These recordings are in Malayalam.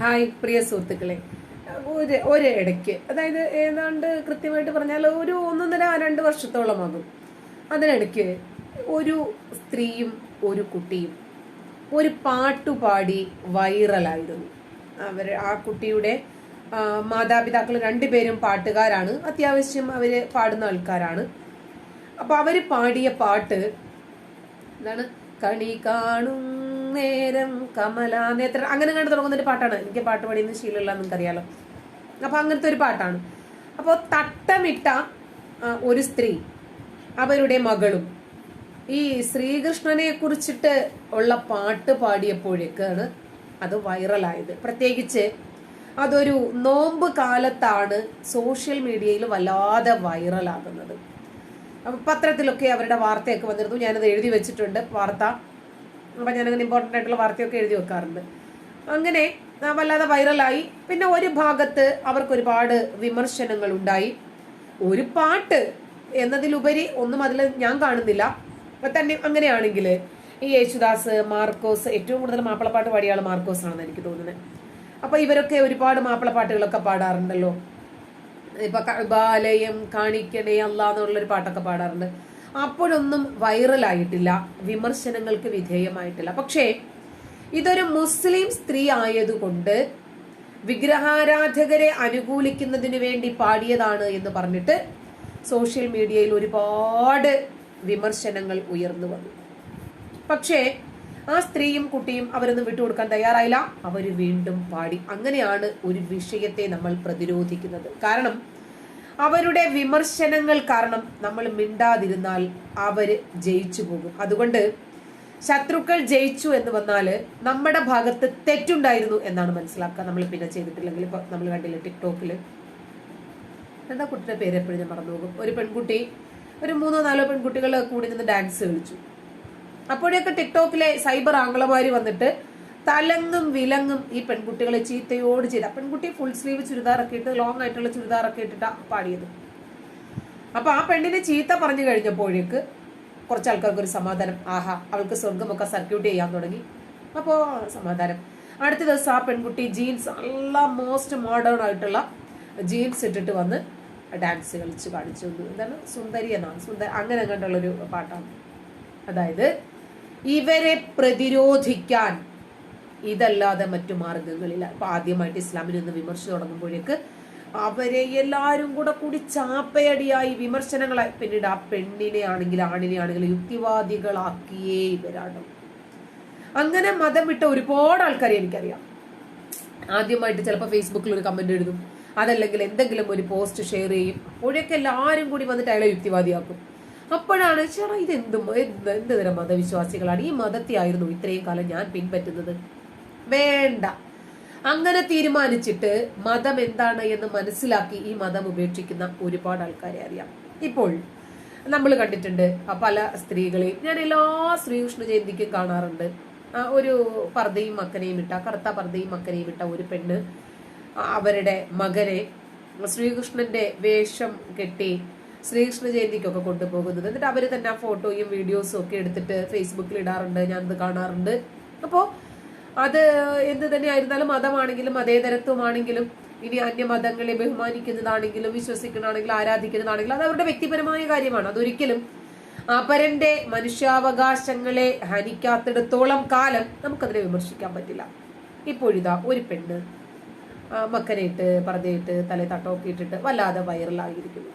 ഹായ് പ്രിയ സുഹൃത്തുക്കളെ. ഒരു ഒരേ ഇടയ്ക്ക് അതായത് ഏതാണ്ട് കൃത്യമായിട്ട് പറഞ്ഞാൽ ഒരു ഒന്നൊന്നര രണ്ട് വർഷത്തോളമാകും അതിനിടയ്ക്ക് ഒരു സ്ത്രീയും ഒരു കുട്ടിയും ഒരു പാട്ടുപാടി വൈറലായിരുന്നു. അവർ ആ കുട്ടിയുടെ മാതാപിതാക്കൾ രണ്ടുപേരും പാട്ടുകാരാണ്. അത്യാവശ്യം അവർ പാടുന്ന ആൾക്കാരാണ്. അപ്പൊ അവർ പാടിയ പാട്ട് എന്താണ്? കണി കാണും നേരം കമലാനേത്ര അങ്ങനെ കണ്ട് തുടങ്ങുന്ന ഒരു പാട്ടാണ്. എനിക്ക് പാട്ട് പാടിയെന്ന് ശീലമില്ല നിങ്ങൾക്കറിയാലോ. അപ്പൊ അങ്ങനത്തെ ഒരു പാട്ടാണ്. അപ്പോൾ തട്ടമിട്ട ഒരു സ്ത്രീ അവരുടെ മകളും ഈ ശ്രീകൃഷ്ണനെ കുറിച്ചിട്ട് ഉള്ള പാട്ട് പാടിയപ്പോഴേക്കാണ് അത് വൈറലായത്. പ്രത്യേകിച്ച് അതൊരു നോമ്പ് കാലത്താണ് സോഷ്യൽ മീഡിയയിൽ വല്ലാതെ വൈറലാകുന്നത്. പത്രത്തിലൊക്കെ അവരുടെ വാർത്തയൊക്കെ വന്നിരുന്നു. ഞാനത് എഴുതി വെച്ചിട്ടുണ്ട്. വാർത്ത അപ്പം ഞാനങ്ങനെ ഇമ്പോർട്ടന്റ് ആയിട്ടുള്ള വാർത്തയൊക്കെ എഴുതി വെക്കാറുണ്ട്. അങ്ങനെ വല്ലാതെ വൈറലായി പിന്നെ ഒരു ഭാഗത്ത് അവർക്ക് ഒരുപാട് വിമർശനങ്ങൾ ഉണ്ടായി. ഒരു പാട്ട് എന്നതിലുപരി ഒന്നും അതിൽ ഞാൻ കാണുന്നില്ല. അപ്പൊ തന്നെ അങ്ങനെയാണെങ്കിൽ ഈ യേശുദാസ് മാർക്കോസ് ഏറ്റവും കൂടുതൽ മാപ്പിളപ്പാട്ട് പാടിയ ആൾ മാർക്കോസ് ആണെന്ന് എനിക്ക് തോന്നുന്നത്. അപ്പൊ ഇവരൊക്കെ ഒരുപാട് മാപ്പിളപ്പാട്ടുകളൊക്കെ പാടാറുണ്ടല്ലോ. ഇപ്പൊ ബാലയം കാണിക്കണേ അല്ല എന്നുള്ളൊരു പാട്ടൊക്കെ പാടാറുണ്ട്. അപ്പോഴൊന്നും വൈറലായിട്ടില്ല. വിമർശനങ്ങൾക്ക് വിധേയമായിട്ടില്ല. പക്ഷേ ഇതൊരു മുസ്ലിം സ്ത്രീ ആയതുകൊണ്ട് വിഗ്രഹാരാധകരെ അനുകൂലിക്കുന്നതിന് വേണ്ടി പാടിയതാണ് എന്ന് പറഞ്ഞിട്ട് സോഷ്യൽ മീഡിയയിൽ ഒരുപാട് വിമർശനങ്ങൾ ഉയർന്നു വന്നു. പക്ഷേ ആ സ്ത്രീയും കുട്ടിയും അവരൊന്നും വിട്ടുകൊടുക്കാൻ തയ്യാറായില്ല. അവർ വീണ്ടും പാടി. അങ്ങനെയാണ് ഒരു വിഷയത്തെ നമ്മൾ പ്രതിരോധിക്കുന്നത്. കാരണം അവരുടെ വിമർശനങ്ങൾ കാരണം നമ്മൾ മിണ്ടാതിരുന്നാൽ അവർ ജയിച്ചു പോകും. അതുകൊണ്ട് ശത്രുക്കൾ ജയിച്ചു എന്ന് വന്നാൽ നമ്മുടെ ഭാഗത്ത് തെറ്റുണ്ടായിരുന്നു എന്നാണ് മനസ്സിലാക്കുക. നമ്മൾ പിന്നെ ചെയ്തിട്ടില്ലെങ്കിൽ ഇപ്പൊ നമ്മൾ കണ്ടില്ല ടിക്ടോക്കിൽ. എന്താ കുട്ടിയുടെ പേര് എപ്പോഴും ഞാൻ മറന്നു പോകും. ഒരു പെൺകുട്ടി ഒരു മൂന്നോ നാലോ പെൺകുട്ടികൾ കൂടി നിന്ന് ഡാൻസ് കളിച്ചു. അപ്പോഴൊക്കെ ടിക്ടോക്കിലെ സൈബർ ആംഗ്ലമാര് വന്നിട്ട് തലങ്ങും വിലങ്ങും ഈ പെൺകുട്ടികളെ ചീത്തയോട് ചെയ്ത. പെൺകുട്ടി ഫുൾ സ്ലീവ് ചുരിദാറൊക്കെ ഇട്ട് ലോങ് ആയിട്ടുള്ള ചുരിദാറൊക്കെ ഇട്ടിട്ടാണ് പാടിയത്. അപ്പൊ ആ പെണ്ണിനെ ചീത്ത പറഞ്ഞു കഴിഞ്ഞപ്പോഴേക്ക് കുറച്ച് ആൾക്കാർക്ക് ഒരു സമാധാനം. ആഹാ അവൾക്ക് സ്വർഗമൊക്കെ സർക്യൂട്ട് ചെയ്യാൻ തുടങ്ങി. അപ്പോ സമാധാനം. അടുത്ത ദിവസം ആ പെൺകുട്ടി ജീൻസ് നല്ല മോസ്റ്റ് മോഡേൺ ആയിട്ടുള്ള ജീൻസ് ഇട്ടിട്ട് വന്ന് ഡാൻസ് കളിച്ച് കാണിച്ചു. എന്താണ്? സുന്ദരി എന്നാണ്. സുന്ദരി അങ്ങനെ കണ്ടുള്ളൊരു പാട്ടാണ്. അതായത് ഇവരെ പ്രതിരോധിക്കാൻ ഇതല്ലാതെ മറ്റു മാർഗങ്ങളില്ല അപ്പൊ ആദ്യമായിട്ട് ഇസ്ലാമിൽ നിന്ന് വിമർശിച്ചു തുടങ്ങുമ്പോഴേക്ക് അവരെ എല്ലാരും കൂടെ കൂടി ചാപ്പയടിയായി വിമർശനങ്ങളെ പിന്നീട് ആ പെണ്ണിനെ ആണെങ്കിൽ ആണിനെ ആണെങ്കിൽ യുക്തിവാദികളാക്കിയേ ഇവരാണ്. അങ്ങനെ മതം വിട്ട ഒരുപാട് ആൾക്കാരെ എനിക്കറിയാം. ആദ്യമായിട്ട് ചിലപ്പോൾ ഫേസ്ബുക്കിൽ ഒരു കമന്റ് എഴുതും അതല്ലെങ്കിൽ എന്തെങ്കിലും ഒരു പോസ്റ്റ് ഷെയർ ചെയ്യും. അപ്പോഴൊക്കെ എല്ലാവരും കൂടി വന്നിട്ട് അയാളെ യുക്തിവാദിയാക്കും. അപ്പോഴാണ് ചേട്ടാ ഇത് എന്ത് എന്ത് തരം മതവിശ്വാസികളാണ്? ഈ മതത്തെ ആയിരുന്നു ഇത്രയും കാലം ഞാൻ പിൻപറ്റുന്നത്. വേണ്ട. അങ്ങനെ തീരുമാനിച്ചിട്ട് മതം എന്താണ് എന്ന് മനസ്സിലാക്കി ഈ മതം ഉപേക്ഷിക്കുന്ന ഒരുപാട് ആൾക്കാരെ അറിയാം. ഇപ്പോൾ നമ്മൾ കണ്ടിട്ടുണ്ട് പല സ്ത്രീകളെയും ഞാൻ എല്ലാ ശ്രീകൃഷ്ണ ജയന്തിക്കും കാണാറുണ്ട്. ഒരു പർദ്ദയും മക്കനെയും ഇട്ട കറുത്ത പർദ്ദയും മക്കനെയും ഇട്ട ഒരു പെണ്ണ് അവരുടെ മകനെ ശ്രീകൃഷ്ണന്റെ വേഷം കെട്ടി ശ്രീകൃഷ്ണ ജയന്തിക്കൊക്കെ കൊണ്ടുപോകുന്നത്. എന്നിട്ട് അവർ തന്നെ ആ ഫോട്ടോയും വീഡിയോസും ഒക്കെ എടുത്തിട്ട് ഫേസ്ബുക്കിൽ ഇടാറുണ്ട് ഞാൻ ഇത് കാണാറുണ്ട്. അപ്പോ അത് എന്ത് തന്നെ ആയിരുന്നാലും മതമാണെങ്കിലും മതേതരത്വമാണെങ്കിലും ഇനി അന്യമതങ്ങളെ ബഹുമാനിക്കുന്നതാണെങ്കിലും വിശ്വസിക്കുന്നതാണെങ്കിലും ആരാധിക്കുന്നതാണെങ്കിലും അത് അവരുടെ വ്യക്തിപരമായ കാര്യമാണ്. അതൊരിക്കലും അപരന്റെ മനുഷ്യാവകാശങ്ങളെ ഹനിക്കാത്തിടത്തോളം കാലം നമുക്കതിനെ വിമർശിക്കാൻ പറ്റില്ല. ഇപ്പോഴിതാ ഒരു പെണ്ണ് മക്കനയിട്ട് പർദ്ദയിട്ട് തലേ തട്ടമൊക്കെ ഇട്ടിട്ട് വല്ലാതെ വൈറലായിരിക്കുന്നു.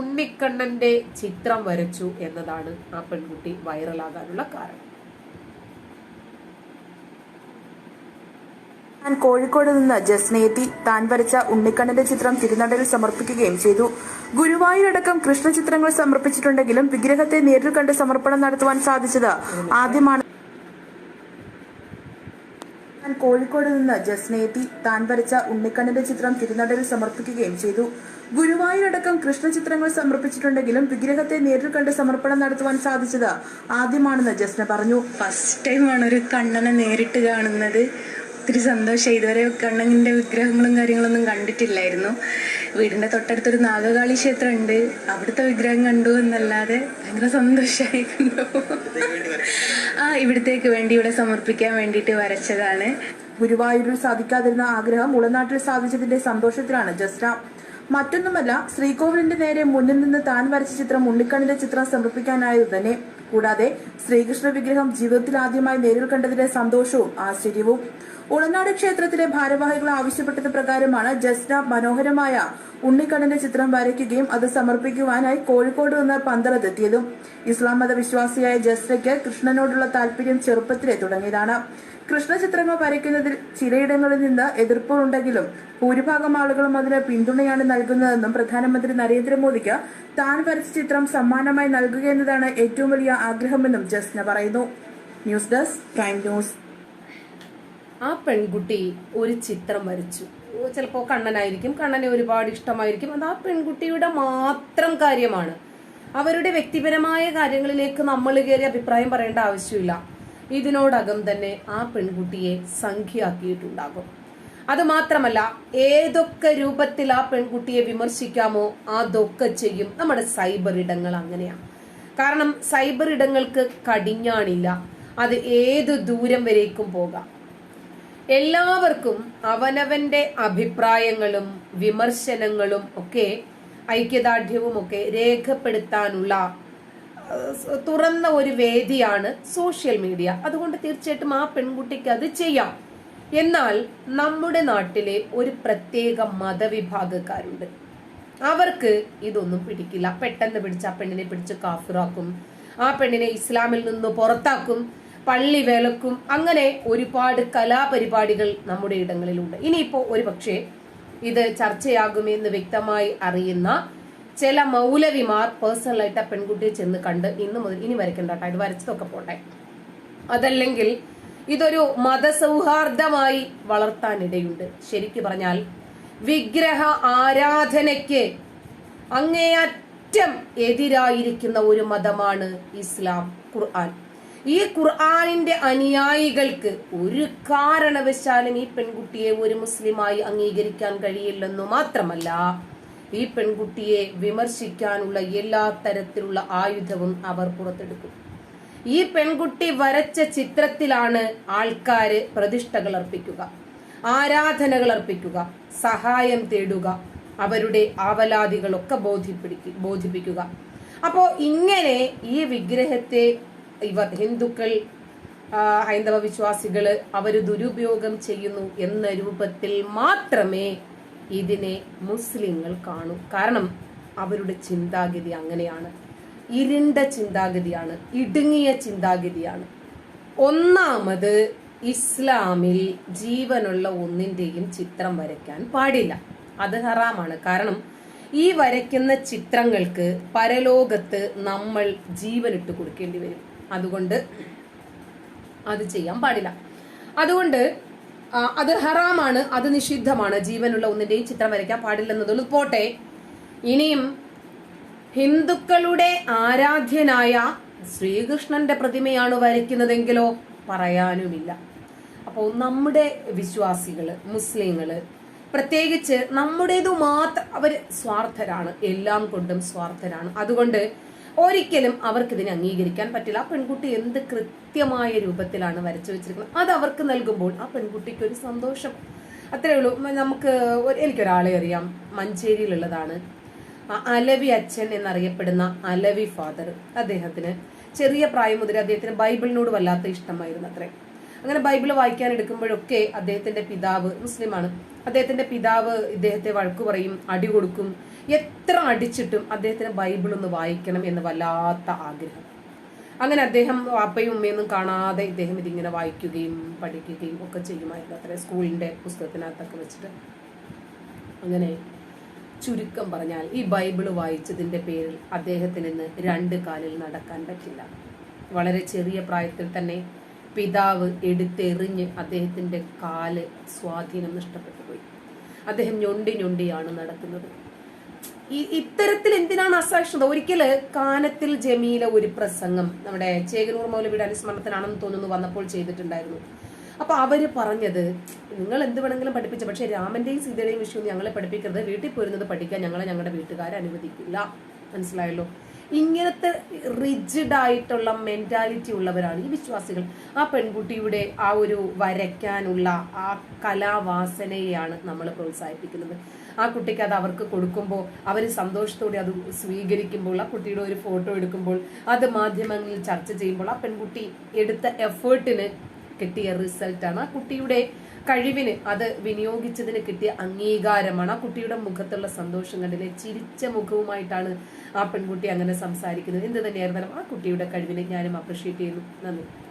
ഉണ്ണിക്കണ്ണന്റെ ചിത്രം വരച്ചു എന്നതാണ് ആ പെൺകുട്ടി വൈറലാകാനുള്ള കാരണം. താൻ കോഴിക്കോട് നിന്ന് ജസ്നയെത്തി താൻ വരച്ച ഉണ്ണിക്കണ്ണന്റെ ചിത്രം തിരുനടയിൽ സമർപ്പിക്കുകയും ചെയ്തു. ഗുരുവായൂരടക്കം കൃഷ്ണ ചിത്രങ്ങൾ സമർപ്പിച്ചിട്ടുണ്ടെങ്കിലും വിഗ്രഹത്തെ നേരിൽ കണ്ട് സമർപ്പണം നടത്തുവാൻ സാധിച്ചത് ആദ്യമാണ്. താൻ കോഴിക്കോട് നിന്ന് ജസ്നയെത്തി താൻ വരച്ച ഉണ്ണിക്കണ്ണന്റെ ചിത്രം തിരുനടയിൽ സമർപ്പിക്കുകയും ചെയ്തു. ഗുരുവായൂരടക്കം കൃഷ്ണ ചിത്രങ്ങൾ സമർപ്പിച്ചിട്ടുണ്ടെങ്കിലും വിഗ്രഹത്തെ നേരിൽ കണ്ട് സമർപ്പണം നടത്തുവാൻ സാധിച്ചത് ആദ്യമാണെന്ന് ജസ്ന പറഞ്ഞു. ഫസ്റ്റ് ടൈമാണ് ഒരു കണ്ണനെ നേരിട്ട് കാണുന്നത്. ഒത്തിരി സന്തോഷമായി ഇതുവരെ കണ്ണങ്ങിന്റെ വിഗ്രഹങ്ങളും കാര്യങ്ങളൊന്നും കണ്ടിട്ടില്ലായിരുന്നു. വീടിന്റെ തൊട്ടടുത്തൊരു നാഗകാളി ക്ഷേത്രം ഉണ്ട് അവിടുത്തെ വിഗ്രഹം കണ്ടു എന്നല്ലാതെ ഭയങ്കര സന്തോഷമായി ആ ഇവിടത്തേക്ക് വേണ്ടി ഇവിടെ സമർപ്പിക്കാൻ വേണ്ടിയിട്ട് വരച്ചതാണ്. ഗുരുവായൂരിൽ സാധിക്കാതിരുന്ന ആഗ്രഹം ഉളനാട്ടിൽ സാധിച്ചതിന്റെ സന്തോഷത്തിലാണ് ജസ്ന മറ്റൊന്നുമല്ല ശ്രീകോവിലിന്റെ നേരെ മുന്നിൽ നിന്ന് താൻ വരച്ച ചിത്രം ഉണ്ണിക്കണ്ണിന്റെ ചിത്രം സമർപ്പിക്കാനായത് തന്നെ കൂടാതെ ശ്രീകൃഷ്ണ വിഗ്രഹം ജീവിതത്തിൽ ആദ്യമായി നേരിൽ കണ്ടതിലെ സന്തോഷവും ആശ്ചര്യവും. ഉളനാട് ക്ഷേത്രത്തിലെ ഭാരവാഹികൾ ആവശ്യപ്പെട്ടത് പ്രകാരമാണ് ജസ്ന മനോഹരമായ ഉണ്ണിക്കണ്ണന്റെ ചിത്രം വരയ്ക്കുകയും അത് സമർപ്പിക്കുവാനായി കോഴിക്കോട് നിന്ന് പന്തളത്തെത്തിയതും. ഇസ്ലാം മതവിശ്വാസിയായ ജസ്നയ്ക്ക് കൃഷ്ണനോടുള്ള താല്പര്യം ചെറുപ്പത്തിലെ തുടങ്ങിയതാണ്. കൃഷ്ണ ചിത്രങ്ങൾ വരയ്ക്കുന്നതിൽ ചിലയിടങ്ങളിൽ നിന്ന് എതിർപ്പുണ്ടെങ്കിലും ഭൂരിഭാഗം ആളുകളും അതിന് പിന്തുണയാണ് നൽകുന്നതെന്നും പ്രധാനമന്ത്രി നരേന്ദ്രമോദിക്ക് താൻ വരച്ച ചിത്രം സമ്മാനമായി നൽകുക എന്നതാണ് ഏറ്റവും വലിയ ആഗ്രഹമെന്നും ജസ്ന പറയുന്നു. News desk prime news. ആ പെൺകുട്ടി ഒരു ചിത്രം വരച്ചു. ചിലപ്പോൾ കണ്ണനായിരിക്കും കണ്ണനെ ഒരുപാട് ഇഷ്ടമായിരിക്കും. അത് ആ പെൺകുട്ടിയുടെ മാത്രം കാര്യമാണ്. അവരുടെ വ്യക്തിപരമായ കാര്യങ്ങളിലേക്ക് നമ്മൾ കയറി അഭിപ്രായം പറയേണ്ട ആവശ്യമില്ല. ഇതിനോടകം തന്നെ ആ പെൺകുട്ടിയെ സംഖ്യയാക്കിയിട്ടുണ്ടാകും. അത് മാത്രമല്ല ഏതൊക്കെ രൂപത്തിൽ ആ പെൺകുട്ടിയെ വിമർശിക്കാമോ അതൊക്കെ ചെയ്യും നമ്മുടെ സൈബർ ഇടങ്ങൾ അങ്ങനെയാണ്. കാരണം സൈബർ ഇടങ്ങൾക്ക് കടിഞ്ഞാണില്ല. അത് ഏത് ദൂരം വരേക്കും പോകാം. എല്ലാവർക്കും അവനവന്റെ അഭിപ്രായങ്ങളും വിമർശനങ്ങളും ഒക്കെ ഐക്യദാർഢ്യവും ഒക്കെ രേഖപ്പെടുത്താനുള്ള തുറന്ന ഒരു വേദിയാണ് സോഷ്യൽ മീഡിയ. അതുകൊണ്ട് തീർച്ചയായിട്ടും ആ പെൺകുട്ടിക്ക് അത് ചെയ്യാം. എന്നാൽ നമ്മുടെ നാട്ടിലെ ഒരു പ്രത്യേക മതവിഭാഗക്കാരുണ്ട്. അവർക്ക് ഇതൊന്നും പിടിക്കില്ല. പെട്ടെന്ന് പിടിച്ച് ആ പെണ്ണിനെ പിടിച്ച് കാഫിറാക്കും. ആ പെണ്ണിനെ ഇസ്ലാമിൽ നിന്ന് പുറത്താക്കും. പള്ളി വിലക്കും. അങ്ങനെ ഒരുപാട് കലാപരിപാടികൾ നമ്മുടെ ഇടങ്ങളിലുണ്ട്. ഇനിയിപ്പോ ഒരു പക്ഷേ ഇത് ചർച്ചയാകുമെന്ന് വ്യക്തമായി അറിയുന്ന ചില മൗലവിമാർ പേഴ്സണലായിട്ട് ആ പെൺകുട്ടിയെ ചെന്ന് കണ്ട് ഇന്ന് മുതൽ ഇനി വരയ്ക്കണ്ട ഇത് വരച്ചതൊക്കെ പോട്ടെ. അതല്ലെങ്കിൽ ഇതൊരു മതസൗഹാർദ്ദമായി വളർത്താനിടയുണ്ട്. ശരിക്കു പറഞ്ഞാൽ വിഗ്രഹ ആരാധനയ്ക്ക് അങ്ങേയറ്റം എതിരായിരിക്കുന്ന ഒരു മതമാണ് ഇസ്ലാം ഖുർആൻ. ഈ ഖുർആാനിന്റെ അനുയായികൾക്ക് ഒരു കാരണവശാലും ഈ പെൺകുട്ടിയെ ഒരു മുസ്ലിമായി അംഗീകരിക്കാൻ കഴിയില്ലെന്നു മാത്രമല്ല ഈ പെൺകുട്ടിയെ വിമർശിക്കാനുള്ള എല്ലാ തരത്തിലുള്ള ആയുധവും അവർ പുറത്തെടുക്കും. ഈ പെൺകുട്ടി വരച്ച ചിത്രത്തിലാണ് ആൾക്കാര് പ്രതിഷ്ഠകൾ അർപ്പിക്കുക ആരാധനകൾ അർപ്പിക്കുക സഹായം തേടുക അവരുടെ ആവലാതികളൊക്കെ ബോധ്യപ്പിടിക്കുക ബോധിപ്പിക്കുക. അപ്പോൾ ഇങ്ങനെ ഈ വിഗ്രഹത്തെ ഇവർ ഹിന്ദുക്കൾ ഹൈന്ദവ വിശ്വാസികൾ അവർ ദുരുപയോഗം ചെയ്യുന്നു എന്ന രൂപത്തിൽ മാത്രമേ ഇതിനെ മുസ്ലിങ്ങൾ കാണും. കാരണം അവരുടെ ചിന്താഗതി അങ്ങനെയാണ്. ഇരുണ്ട ചിന്താഗതിയാണ് ഇടുങ്ങിയ ചിന്താഗതിയാണ്. ഒന്നാമത് ഇസ്ലാമിൽ ജീവനുള്ള ഒന്നിന്റെയും ചിത്രം വരയ്ക്കാൻ പാടില്ല. അത് ഹറാമാണ്. കാരണം ഈ വരയ്ക്കുന്ന ചിത്രങ്ങൾക്ക് പരലോകത്ത് നമ്മൾ ജീവനിട്ട് കൊടുക്കേണ്ടി വരും. അതുകൊണ്ട് അത് ചെയ്യാൻ പാടില്ല. അതുകൊണ്ട് അത് ഹറാമാണ് അത് നിഷിദ്ധമാണ്. ജീവനുള്ള ഒന്നിന്റെയും ചിത്രം വരയ്ക്കാൻ പാടില്ലെന്നതുള്ളൂ. പോട്ടെ. ഇനിയും ഹിന്ദുക്കളുടെ ആരാധ്യനായ ശ്രീകൃഷ്ണന്റെ പ്രതിമയാണ് വരയ്ക്കുന്നതെങ്കിലോ പറയാനുമില്ല. അപ്പോൾ നമ്മുടെ വിശ്വാസികൾ മുസ്ലിങ്ങൾ പ്രത്യേകിച്ച് നമ്മുടേതു മാത്രം അവർ സ്വാർത്ഥരാണ്. എല്ലാം കൊണ്ടും സ്വാർത്ഥരാണ്. അതുകൊണ്ട് ഒരിക്കലും അവർക്ക് ഇതിനെ അംഗീകരിക്കാൻ പറ്റില്ല. ആ പെൺകുട്ടി എന്ത് കൃത്യമായ രൂപത്തിലാണ് വരച്ചു വെച്ചിരിക്കുന്നത്. അത് അവർക്ക് നൽകുമ്പോൾ ആ പെൺകുട്ടിക്ക് ഒരു സന്തോഷം. അത്രേ ഉള്ളൂ. നമുക്ക് എനിക്കൊരാളെ അറിയാം. മഞ്ചേരിയിലുള്ളതാണ്. അലവി അച്ഛൻ എന്നറിയപ്പെടുന്ന അലവി ഫാദർ അദ്ദേഹത്തിന് ചെറിയ പ്രായം മുതൽ അദ്ദേഹത്തിന് ബൈബിളിനോട് വല്ലാത്ത ഇഷ്ടമായിരുന്നു അത്രേ. അങ്ങനെ ബൈബിൾ വായിക്കാൻ എടുക്കുമ്പോഴൊക്കെ അദ്ദേഹത്തിന്റെ പിതാവ് മുസ്ലിമാണ്. അദ്ദേഹത്തിന്റെ പിതാവ് ഇദ്ദേഹത്തെ വഴക്കു പറയും അടി കൊടുക്കും എത്ര അടിച്ചിട്ടും അദ്ദേഹത്തിന് ബൈബിൾ ഒന്ന് വായിക്കണം എന്ന് വല്ലാത്ത ആഗ്രഹം. അങ്ങനെ അദ്ദേഹം അപ്പയും ഉമ്മയൊന്നും കാണാതെ ഇദ്ദേഹം ഇതിങ്ങനെ വായിക്കുകയും പഠിക്കുകയും ഒക്കെ ചെയ്യുമായിരുന്നു. അത്ര സ്കൂളിന്റെ പുസ്തകത്തിനകത്തൊക്കെ വെച്ചിട്ട്. അങ്ങനെ ചുരുക്കം പറഞ്ഞാൽ ഈ ബൈബിൾ വായിച്ചതിന്റെ പേരിൽ അദ്ദേഹത്തിന് ഇന്ന് രണ്ട് കാലിൽ നടക്കാൻ പറ്റില്ല. വളരെ ചെറിയ പ്രായത്തിൽ തന്നെ പിതാവ് എടുത്തെറിഞ്ഞ് അദ്ദേഹത്തിന്റെ കാൽ സ്വാധീനം നഷ്ടപ്പെട്ടു പോയി. അദ്ദേഹം ഞൊണ്ടി ഞൊണ്ടിയാണ് നടക്കുന്നത്. ഇത്തരത്തിൽ എന്തിനാണ് അസഹിഷ്ണുത ഒരിക്കൽ കാനത്തിൽ ജമീല ഒരു പ്രസംഗം നമ്മുടെ ചേകനൂർ മൗലവിയുടെ അനുസ്മരണത്തിനാണെന്ന് തോന്നുന്നു വന്നപ്പോൾ ചെയ്തിട്ടുണ്ടായിരുന്നു. അപ്പൊ അവർ പറഞ്ഞത് നിങ്ങൾ എന്ത് വേണമെങ്കിലും പഠിപ്പിച്ച. പക്ഷെ രാമന്റെയും സീതയുടെയും വിഷയം ഞങ്ങളെ പഠിപ്പിക്കരുത്. വീട്ടിൽ പോരുന്നത് പഠിക്കാൻ ഞങ്ങളെ ഞങ്ങളുടെ വീട്ടുകാരെ അനുവദിക്കില്ല. മനസ്സിലായല്ലോ? ഇങ്ങനത്തെ റിജിഡ് ആയിട്ടുള്ള മെന്റാലിറ്റി ഉള്ളവരാണ് ഈ വിശ്വാസികൾ. ആ പെൺകുട്ടിയുടെ ആ ഒരു വരയ്ക്കാനുള്ള ആ കലാവാസനയെയാണ് നമ്മൾ പ്രോത്സാഹിപ്പിക്കുന്നത്. ആ കുട്ടിക്ക് അത് അവർക്ക് കൊടുക്കുമ്പോൾ അവർ സന്തോഷത്തോടെ അത് സ്വീകരിക്കുമ്പോൾ ആ കുട്ടിയുടെ ഒരു ഫോട്ടോ എടുക്കുമ്പോൾ അത് മാധ്യമങ്ങളിൽ ചർച്ച ചെയ്യുമ്പോൾ ആ പെൺകുട്ടി എടുത്ത എഫേർട്ടിന് കിട്ടിയ റിസൾട്ടാണ്. ആ കുട്ടിയുടെ കഴിവിന് അത് വിനിയോഗിച്ചതിന് കിട്ടിയ അംഗീകാരമാണ്. ആ കുട്ടിയുടെ മുഖത്തുള്ള സന്തോഷം കണ്ടില്ലേ? ചിരിച്ച മുഖവുമായിട്ടാണ് ആ പെൺകുട്ടി അങ്ങനെ സംസാരിക്കുന്നത്. എന്ത് തന്നെയായിരുന്നാലും ആ കുട്ടിയുടെ കഴിവിനെ ഞാനും അപ്രിഷ്യേറ്റ് ചെയ്യുന്നു. നന്ദി.